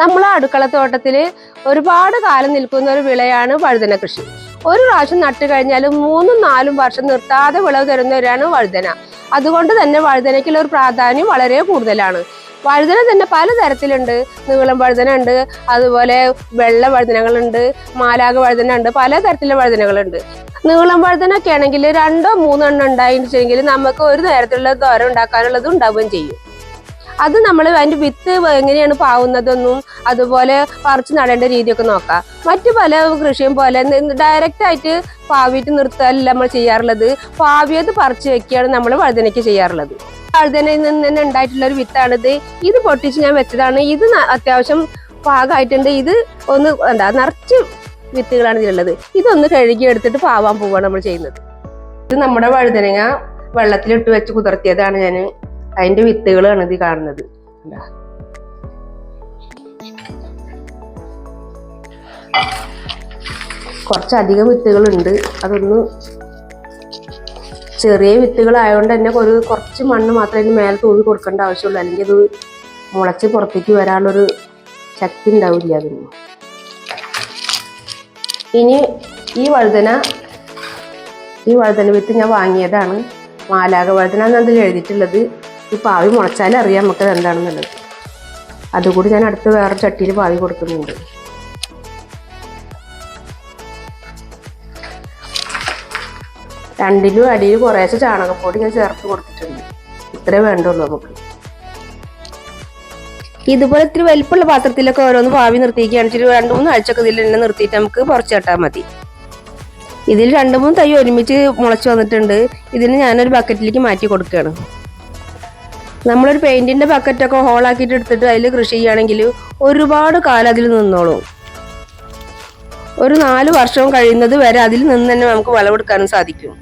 നമ്മളെ അടുക്കളത്തോട്ടത്തിൽ ഒരുപാട് കാലം നിൽക്കുന്ന ഒരു വിളയാണ് വഴുതന കൃഷി. ഒരു പ്രാവശ്യം നട്ടു കഴിഞ്ഞാൽ മൂന്നും നാലും വർഷം നിർത്താതെ വിളവ് തരുന്നവരാണ് വഴുതന. അതുകൊണ്ട് തന്നെ വഴുതനയ്ക്കുള്ള ഒരു പ്രാധാന്യം വളരെ കൂടുതലാണ്. വഴുതന തന്നെ പലതരത്തിലുണ്ട് നീളം വഴുതന ഉണ്ട് അതുപോലെ വെള്ള വഴുതനകളുണ്ട് മാലാക വഴുതന ഉണ്ട് പലതരത്തിലുള്ള വഴുതനകളുണ്ട്. നീളം വഴുതനൊക്കെ ആണെങ്കിൽ രണ്ടോ മൂന്നോ എണ്ണം നമുക്ക് ഒരു നേരത്തിലുള്ള ദ്വാരം ഉണ്ടാക്കാനുള്ളത് ഉണ്ടാവുകയും ചെയ്യും. അത് നമ്മൾ അതിന്റെ വിത്ത് എങ്ങനെയാണ് പാവുന്നതെന്നും അതുപോലെ പറിച്ചു നടേണ്ട രീതിയൊക്കെ നോക്കാം. മറ്റു പല കൃഷിയും പോലെ ഡയറക്റ്റ് ആയിട്ട് പാവിയിട്ട് നിർത്തല്ല നമ്മൾ ചെയ്യാറുള്ളത്. പാവിയത് പറിച്ചു വെക്കുകയാണ് നമ്മൾ വഴുതനയ്ക്ക് ചെയ്യാറുള്ളത്. വഴുതനയിൽ നിന്ന് തന്നെ ഉണ്ടായിട്ടുള്ള ഒരു വിത്താണിത്. ഇത് പൊട്ടിച്ച് ഞാൻ വെച്ചതാണ്. ഇത് അത്യാവശ്യം പാകമായിട്ടുണ്ട് ഇത് ഒന്ന് എന്താ നിറച്ച് വിത്തുകളാണ് ഇതിലുള്ളത്. ഇതൊന്ന് കഴുകി എടുത്തിട്ട് പാവാൻ പോവുകയാണ് നമ്മൾ ചെയ്യുന്നത്. ഇത് നമ്മുടെ വഴുതനങ്ങ വെള്ളത്തിലിട്ട് വെച്ച് കുതിർത്തിയതാണ് ഞാൻ അതിന്റെ വിത്തുകളാണ് ഇത് കാണുന്നത്? കുറച്ചധികം വിത്തുകളുണ്ട്. അതൊന്ന് ചെറിയ വിത്തുകളായതുകൊണ്ട് തന്നെ ഒരു കുറച്ച് മണ്ണ് മാത്രമേ അതിന് മേലെ തൂവി കൊടുക്കേണ്ട ആവശ്യമുള്ളൂ. അല്ലെങ്കിൽ അത് മുളച്ച് പുറത്തേക്ക് വരാനുള്ളൊരു ശക്തി ഉണ്ടാവില്ല അതിന്. ഇനി ഈ വഴുതന ഈ വഴുതന വിത്ത് ഞാൻ വാങ്ങിയതാണ്. മാലാക വഴുതന എന്ന് അതിൽ എഴുതിയിട്ടുള്ളത്. ഈ പാവി മുളച്ചാലേ അറിയാം നമുക്ക് ഇത് എന്താണെന്നുള്ളത്. അതുകൂടി ഞാൻ അടുത്ത് വേറെ ചട്ടിയിൽ പാവി കൊടുക്കുന്നുണ്ട്. രണ്ടിലും അടിയിൽ കുറേശ്ശെ ചാണകപ്പൊടി ഞാൻ ചേർത്ത് കൊടുത്തിട്ടുണ്ട്. ഇത്രേ വേണ്ടുള്ളൂ നമുക്ക്. ഇതുപോലെ ഇത്തിരി വലിപ്പമുള്ള പാത്രത്തിലൊക്കെ ഓരോന്ന് പാവി നിർത്തിയിരിക്കുകയാണ്. ഇച്ചിരി രണ്ട് മൂന്ന് ആഴ്ചയൊക്കെ ഇതിൽ തന്നെ നിർത്തിയിട്ട് നമുക്ക് കുറച്ച് കെട്ടാൽ മതി. ഇതിൽ രണ്ട് മൂന്ന് തൈ ഒരുമിച്ച് മുളച്ച് വന്നിട്ടുണ്ട്. ഇതിന് ഞാനൊരു ബക്കറ്റിലേക്ക് മാറ്റി കൊടുക്കുകയാണ്. നമ്മളൊരു പെയിന്റിന്റെ ബക്കറ്റൊക്കെ ഹോളാക്കിയിട്ട് എടുത്തിട്ട് അതിൽ കൃഷി ചെയ്യുകയാണെങ്കിൽ ഒരുപാട് കാലം അതിൽ നിന്നോളും. ഒരു നാല് വർഷം കഴിയുന്നത് വരെ അതിൽ നിന്ന് തന്നെ നമുക്ക് വിളവെടുക്കാനും സാധിക്കും.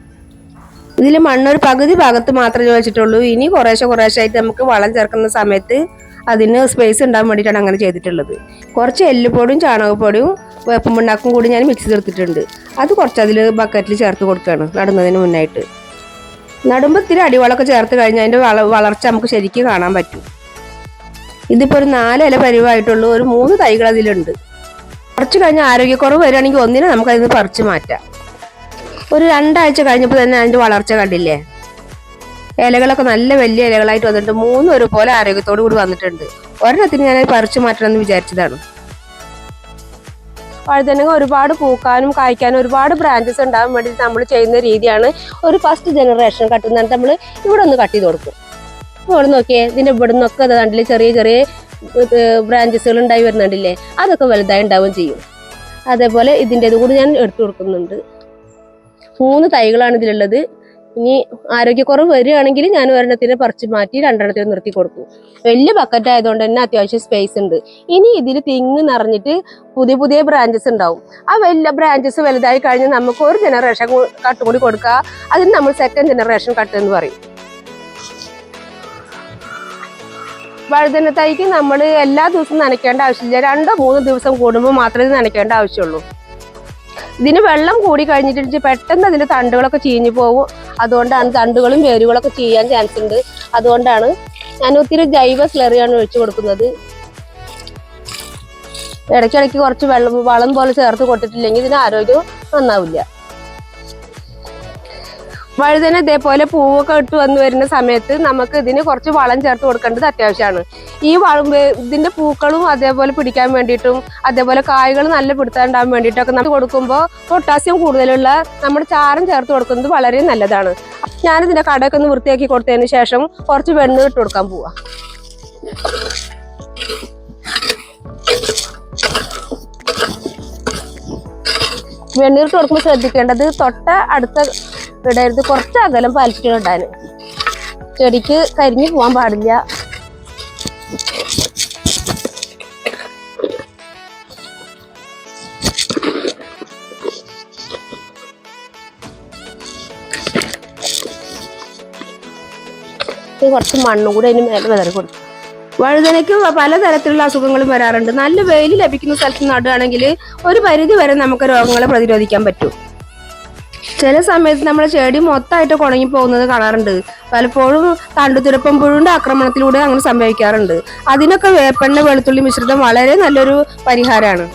ഇതിൽ മണ്ണൊരു പകുതി ഭാഗത്ത് മാത്രമേ വെച്ചിട്ടുള്ളൂ. ഇനി കുറേശ്ശെ കുറേശ്ശെ ആയിട്ട് നമുക്ക് വളം ചേർക്കുന്ന സമയത്ത് അതിന് സ്പേസ് ഉണ്ടാകാൻ വേണ്ടിയിട്ടാണ് അങ്ങനെ ചെയ്തിട്ടുള്ളത്. കുറച്ച് എല്ലുപൊടിയും ചാണകപ്പൊടിയും വേപ്പുമുണ്ടാക്കും കൂടി ഞാൻ മിക്സ് ചേർത്തിട്ടുണ്ട് അത് കുറച്ച് അതിൽ ബക്കറ്റിൽ ചേർത്ത് കൊടുക്കുകയാണ് നടുന്നതിന് മുന്നായിട്ട്. നടുമ്പോൾ ഇത്തിരി അടിവളമൊക്കെ ചേർത്ത് കഴിഞ്ഞാൽ അതിന്റെ വള വളർച്ച നമുക്ക് ശരിക്കും കാണാൻ പറ്റും. ഇതിപ്പോൾ ഒരു നാല് ഇല പരിവായിട്ടുള്ളൂ ഒരു മൂന്ന് തൈകൾ അതിലുണ്ട്. കുറച്ച് കഴിഞ്ഞ് ആരോഗ്യക്കുറവ് വരികയാണെങ്കിൽ ഒന്നിനെ നമുക്ക് അതിൽ നിന്ന് പറിച്ച് മാറ്റാം. ഒരു രണ്ടാഴ്ച കഴിഞ്ഞപ്പോൾ തന്നെ അതിന്റെ വളർച്ച കണ്ടില്ലേ? ഇലകളൊക്കെ നല്ല വലിയ ഇലകളായിട്ട് വന്നിട്ടുണ്ട്. മൂന്നും ഒരുപോലെ ആരോഗ്യത്തോടു കൂടി വന്നിട്ടുണ്ട്. ഒരെണ്ണത്തിന് ഞാൻ പറിച്ചു മാറ്റണം എന്ന് വിചാരിച്ചതാണ്. വഴുതനങ്ങ ഒരുപാട് പൂക്കാനും കായ്ക്കാനും ഒരുപാട് ബ്രാഞ്ചസ് ഉണ്ടാകാൻ വേണ്ടി നമ്മൾ ചെയ്യുന്ന രീതിയാണ് ഒരു ഫസ്റ്റ് ജനറേഷൻ കട്ടുന്നത് നമ്മൾ ഇവിടെ ഒന്ന് കട്ട് ചെയ്ത് കൊടുക്കും. ഇവിടെ നോക്കിയേ ഇതിന്റെ ഇവിടെ നിന്നൊക്കെ കണ്ടില്ല ചെറിയ ചെറിയ ബ്രാഞ്ചസുകൾ ഉണ്ടായി വരുന്നുണ്ടല്ലേ? അതൊക്കെ വലുതായി ഉണ്ടാവുകയും ചെയ്യും. അതേപോലെ ഇതിന്റെ കൂടി ഞാൻ എടുത്തു കൊടുക്കുന്നുണ്ട്. മൂന്ന് തൈകളാണ് ഇതിലുള്ളത്. ഇനി ആരോഗ്യക്കുറവ് വരികയാണെങ്കിൽ ഞാൻ ഒരെണ്ണത്തിന് പറിച്ച് മാറ്റി രണ്ടെണ്ണത്തിന് നിർത്തി കൊടുക്കും. വലിയ ബക്കറ്റ് ആയതുകൊണ്ട് തന്നെ അത്യാവശ്യം സ്പേസ് ഉണ്ട്. ഇനി ഇതിൽ തിങ്ങ് നിറഞ്ഞിട്ട് പുതിയ പുതിയ ബ്രാഞ്ചസ് ഉണ്ടാവും. ആ വലിയ ബ്രാഞ്ചസ് വലുതായി കഴിഞ്ഞാൽ നമുക്ക് ഒരു ജനറേഷൻ കട്ട് കൂടി കൊടുക്കുക അതിന് നമ്മൾ സെക്കൻഡ് ജനറേഷൻ കട്ട് എന്ന് പറയും. വഴുതന തൈക്ക് നമ്മൾ എല്ലാ ദിവസവും നനയ്ക്കേണ്ട ആവശ്യമില്ല. രണ്ടോ മൂന്നോ ദിവസം കൂടുമ്പോൾ മാത്രമേ നനയ്ക്കേണ്ട ആവശ്യമുള്ളൂ. ഇതിന് വെള്ളം കൂടി കഴിഞ്ഞിട്ട് പെട്ടെന്ന് അതിന്റെ തണ്ടുകളൊക്കെ ചീഞ്ഞു പോകും അതുകൊണ്ടാണ് തണ്ടുകളും വേരുകളൊക്കെ ചെയ്യാൻ ചാൻസ് ഉണ്ട്. അതുകൊണ്ടാണ് ഞാൻ ഒത്തിരി ജൈവ സ്ലറിയാണ് ഒഴിച്ചു കൊടുക്കുന്നത്. ഇടയ്ക്കിടയ്ക്ക് കുറച്ച് വെള്ളം വളം പോലെ ചേർത്ത് കൊടുത്തിട്ടില്ലെങ്കിൽ ഇതിന് ആരോഗ്യം നന്നാവില്ല. വഴുതന ഇതേപോലെ പൂവൊക്കെ ഇട്ട് വന്നു വരുന്ന സമയത്ത് നമുക്ക് ഇതിന് കുറച്ച് വളം ചേർത്ത് കൊടുക്കേണ്ടത് അത്യാവശ്യമാണ്. ഈ വളം ഇതിന്റെ പൂക്കളും അതേപോലെ പിടിക്കാൻ വേണ്ടിയിട്ടും അതേപോലെ കായ്കൾ നല്ല പിടുത്താണ്ടാൻ വേണ്ടിയിട്ടൊക്കെ നമ്മൾ കൊടുക്കുമ്പോൾ പൊട്ടാസ്യം കൂടുതലുള്ള നമ്മുടെ ചാരം ചേർത്ത് കൊടുക്കുന്നത് വളരെ നല്ലതാണ്. ഞാനിതിന്റെ കടയൊക്കെ ഒന്ന് വൃത്തിയാക്കി കൊടുത്തതിന് ശേഷം കുറച്ച് വെണ്ണ് ഇട്ട് കൊടുക്കാൻ പോവാ. വെണ്ണീറിട്ട് കൊടുക്കുമ്പോൾ ശ്രദ്ധിക്കേണ്ടത് തൊട്ട അടുത്ത ഇടരുത്. കുറച്ച് അകലം പാലിച്ചിട്ട് ഇടാൻ ചെടിക്ക് കരിഞ്ഞു പോകാൻ പാടില്ല. കുറച്ച് മണ്ണും കൂടെ അതിന് മേലെ വിതറി കൊടുക്കും. വഴുതനയ്ക്ക് പലതരത്തിലുള്ള അസുഖങ്ങളും വരാറുണ്ട്. നല്ല വെയിൽ ലഭിക്കുന്ന സ്ഥലത്ത് നടുകയാണെങ്കിൽ ഒരു പരിധി വരെ നമുക്ക് രോഗങ്ങളെ പ്രതിരോധിക്കാൻ പറ്റും. ചില സമയത്ത് നമ്മുടെ ചെടി മൊത്തമായിട്ട് കുണങ്ങി പോകുന്നത് കാണാറുണ്ട്. പലപ്പോഴും തണ്ടുതുരപ്പം പുഴുവിന്റെ ആക്രമണത്തിലൂടെ അങ്ങനെ സംഭവിക്കാറുണ്ട്. അതിനൊക്കെ വേപ്പെണ്ണ വെളുത്തുള്ളി മിശ്രിതം വളരെ നല്ലൊരു പരിഹാരമാണ്.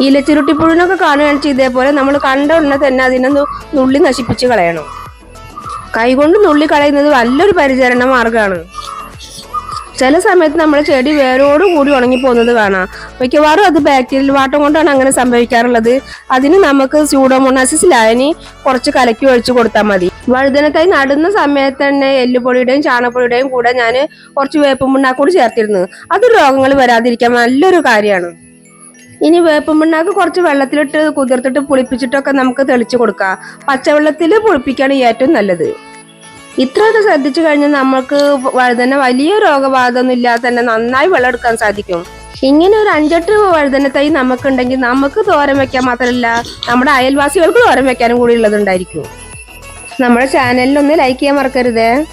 ഇലച്ചിരുട്ടിപ്പുഴുവിനൊക്കെ കാണുകയാണെന്ന് ഇതേപോലെ നമ്മൾ കണ്ട ഉടനെ തന്നെ അതിനെ നുള്ളി നശിപ്പിച്ച് കളയണം. കൈകൊണ്ട് നുള്ളി കളയുന്നത് നല്ലൊരു പരിചരണ മാർഗമാണ് ചില സമയത്ത് നമ്മുടെ ചെടി വേരോട് കൂടി ഉണങ്ങി പോകുന്നത് കാണാം. മിക്കവാറും അത് ബാക്ടീരിയൽ വാട്ടം കൊണ്ടാണ് അങ്ങനെ സംഭവിക്കാറുള്ളത്. അതിന് നമുക്ക് സ്യൂഡോമോണാസിസ് ലായനി കുറച്ച് കലക്കി ഒഴിച്ചു കൊടുത്താൽ മതി. വഴുതനത്തായി നടുന്ന സമയത്ത് തന്നെ എല്ലുപൊടിയുടെയും ചാണകപ്പൊടിയുടെയും കൂടെ ഞാൻ കുറച്ച് വേപ്പും പിണ്ണാക്ക് കൂടി ചേർത്തിരുന്നു. അത് രോഗങ്ങൾ വരാതിരിക്കാൻ നല്ലൊരു കാര്യമാണ്. ഇനി വേപ്പും പിണ്ണാക്ക് കുറച്ച് വെള്ളത്തിലിട്ട് കുതിർത്തിട്ട് പുളിപ്പിച്ചിട്ടൊക്കെ നമുക്ക് തെളിച്ചു കൊടുക്കാം. പച്ചവെള്ളത്തിൽ പുളിപ്പിക്കുകയാണ് ഏറ്റവും നല്ലത്. ഇത്രയൊക്കെ ശ്രദ്ധിച്ചു കഴിഞ്ഞാൽ നമുക്ക് വഴുതന വലിയ രോഗബാധ ഒന്നും ഇല്ലാതെ തന്നെ നന്നായി വിളവെടുക്കാൻ സാധിക്കും. ഇങ്ങനെ ഒരു അഞ്ചെട്ട് വഴുതന തൈ നമുക്കുണ്ടെങ്കിൽ നമുക്ക് തോരൻ വെക്കാൻ മാത്രമല്ല നമ്മുടെ അയൽവാസികൾക്ക് തോരൻ വെക്കാനും കൂടി ഉള്ളതുണ്ടായിരിക്കും. നമ്മുടെ ചാനലിൽ ഒന്ന് ലൈക്ക് ചെയ്യാൻ മറക്കരുതേ.